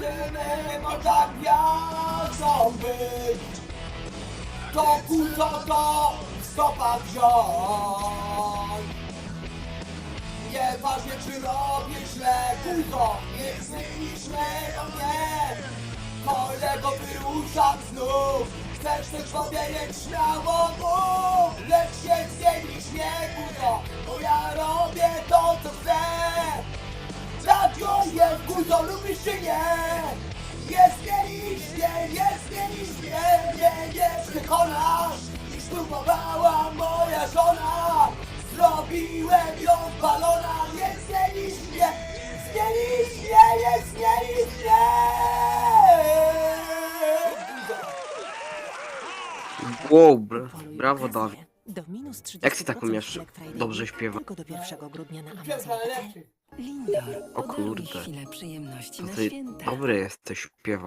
Synem, o tak gwiazdą być. To kuzo to stopa wziąć. Nieważne czy robię źle, kuzo Nie zmienisz mnie, o nie Kolego wyruszam znów. Chcesz coś powiedzieć śmiało nie przekonasz Niż próbowała moja żona Zrobiłem ją balona Nie zmienisz mnie Zmienisz mnie, nie zmienisz mnie Wow, bra brawo. Dawid. Do minus 30% Jak ty tak umiesz dobrze śpiewać? Tylko do 1 grudnia na Lindor, O kurde. chwilę przyjemności na ty święta. dobry jesteś śpiewa.